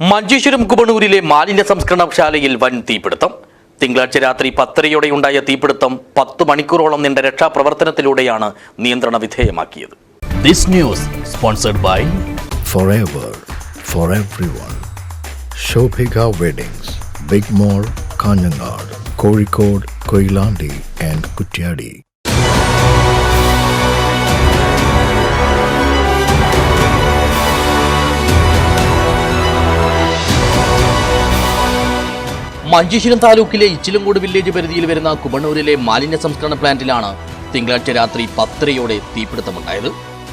മഞ്ചേശ്വരം കുബണൂരിലെ മാലിന്യ സംസ്കരണശാലയിൽ വൻ തീപിടുത്തം. തിങ്കളാഴ്ച രാത്രി പത്തരയോടെയുണ്ടായ തീപിടുത്തം പത്ത് മണിക്കൂറോളം നീണ്ട രക്ഷാപ്രവർത്തനത്തിലൂടെയാണ് നിയന്ത്രണ വിധേയമാക്കിയത്. This news sponsored by Kozhikode, Koilandi and Kutyadi. Manjeshwaram താലൂക്കിലെ ഇച്ചിലങ്കോട് വില്ലേജ് പരിധിയിൽ വരുന്ന കുബണൂരിലെ മാലിന്യ സംസ്കരണ പ്ലാന്റിലാണ് തിങ്കളാഴ്ച രാത്രി പത്തരയോടെ തീപിടുത്തമുണ്ടായത്.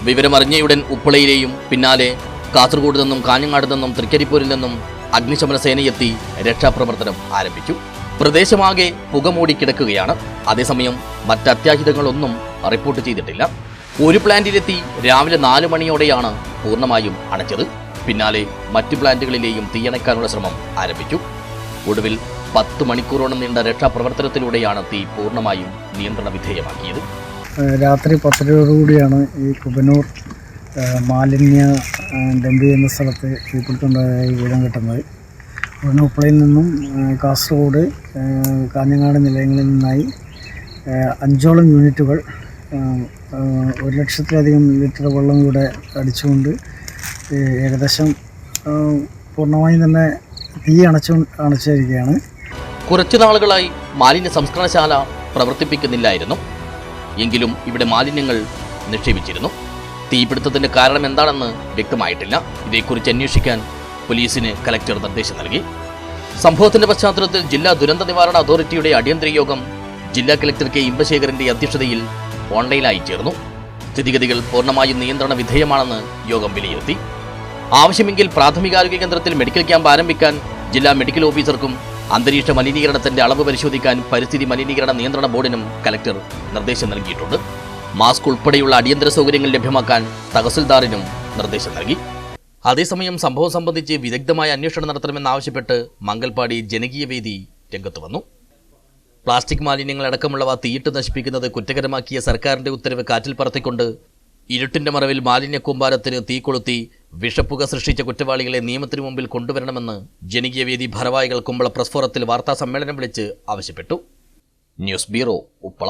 വിവരമറിഞ്ഞയുടൻ ഉപ്പളയിലെയും പിന്നാലെ കാസർഗോഡ് നിന്നും കാഞ്ഞങ്ങാട് നിന്നും തൃക്കരിപ്പൂരിൽ നിന്നും അഗ്നിശമന സേനയെത്തി രക്ഷാപ്രവർത്തനം ആരംഭിച്ചു. പ്രദേശമാകെ പുകമൂടി കിടക്കുകയാണ്. അതേസമയം മറ്റ് അത്യാഹിതങ്ങളൊന്നും റിപ്പോർട്ട് ചെയ്തിട്ടില്ല. ഒരു പ്ലാന്റിലെത്തി രാവിലെ നാല് മണിയോടെയാണ് പൂർണമായും അണച്ചത്. പിന്നാലെ മറ്റു പ്ലാന്റുകളിലെയും തീയണയ്ക്കാനുള്ള ശ്രമം ആരംഭിച്ചു. ഒടുവിൽ പത്ത് മണിക്കൂറോളം നീണ്ട രക്ഷാപ്രവർത്തനത്തിലൂടെയാണ് തീ പൂർണമായും നിയന്ത്രണ വിധേയമാക്കിയത്. രാത്രി പത്തരയോടുകൂടിയാണ് ഈ കുബനൂർ മാലിന്യ ഡംപ് ചെയ്യുന്ന സ്ഥലത്ത് തീപിടുത്തുണ്ടായ വിവരം കിട്ടുന്നത്. ഉടനെ നിന്നും കാസർഗോഡ് കാഞ്ഞങ്ങാട് നിലയങ്ങളിൽ നിന്നായി അഞ്ചോളം യൂണിറ്റുകൾ ഒരു ലക്ഷത്തിലധികം ലിറ്റർ വെള്ളം കൂടെ അടിച്ചുകൊണ്ട് ഏകദേശം പൂർണമായും തന്നെ തീ അണച്ചു അണച്ചിരിക്കുകയാണ് കുറച്ചു നാളുകളായി മാലിന്യ സംസ്കരണശാല പ്രവർത്തിപ്പിക്കുന്നില്ലായിരുന്നു. എങ്കിലും ഇവിടെ മാലിന്യങ്ങൾ നിക്ഷേപിച്ചിരുന്നു. തീപിടുത്തത്തിന്റെ കാരണം എന്താണെന്ന് വ്യക്തമായിട്ടില്ല. ഇതേക്കുറിച്ച് അന്വേഷിക്കാൻ പോലീസിന് കലക്ടർ നിർദ്ദേശം നൽകി. സംഭവത്തിന്റെ പശ്ചാത്തലത്തിൽ ജില്ലാ ദുരന്ത നിവാരണ അതോറിറ്റിയുടെ അടിയന്തര യോഗം ജില്ലാ കലക്ടർ കെ. ഇമ്പശേഖരന്റെ അധ്യക്ഷതയിൽ ഓൺലൈനായി ചേർന്നു. സ്ഥിതിഗതികൾ പൂർണമായും നിയന്ത്രണ വിധേയമാണെന്ന് യോഗം വിലയിരുത്തി. ആവശ്യമെങ്കിൽ പ്രാഥമികാരോഗ്യ കേന്ദ്രത്തിൽ മെഡിക്കൽ ക്യാമ്പ് ആരംഭിക്കാൻ ജില്ലാ മെഡിക്കൽ ഓഫീസർക്കും അന്തരീക്ഷ മലിനീകരണത്തിന്റെ അളവ് പരിശോധിക്കാൻ പരിസ്ഥിതി മലിനീകരണ നിയന്ത്രണ ബോർഡിനും കലക്ടർ നിർദ്ദേശം നൽകിയിട്ടുണ്ട്. മാസ്ക് ഉൾപ്പെടെയുള്ള അടിയന്തര സൗകര്യങ്ങൾ ലഭ്യമാക്കാൻ തഹസിൽദാറിനും നിർദ്ദേശം നൽകി. അതേസമയം സംഭവം സംബന്ധിച്ച് വിദഗ്ധമായ അന്വേഷണം നടത്തണമെന്നാവശ്യപ്പെട്ട് മംഗൽപാടി ജനകീയ വേദി രംഗത്ത് വന്നു. പ്ലാസ്റ്റിക് മാലിന്യങ്ങൾ അടക്കമുള്ളവ തീയിട്ട് നശിപ്പിക്കുന്നത് കുറ്റകരമാക്കിയ സർക്കാരിന്റെ ഉത്തരവ് കാറ്റിൽ പറത്തിക്കൊണ്ട് ഇരുട്ടിന്റെ മറവിൽ മാലിന്യ കൂമ്പാരത്തിന് തീ കൊളുത്തി വിഷപ്പുക സൃഷ്ടിച്ച കുറ്റവാളികളെ നിയമത്തിനു മുമ്പിൽ കൊണ്ടുവരണമെന്ന് ജനകീയ വേദി ഭാരവാഹികൾ കുമ്പള പ്രസ്ഫോറത്തിൽ വാർത്താ സമ്മേളനം വിളിച്ച് ആവശ്യപ്പെട്ടു. News bureau Uppala.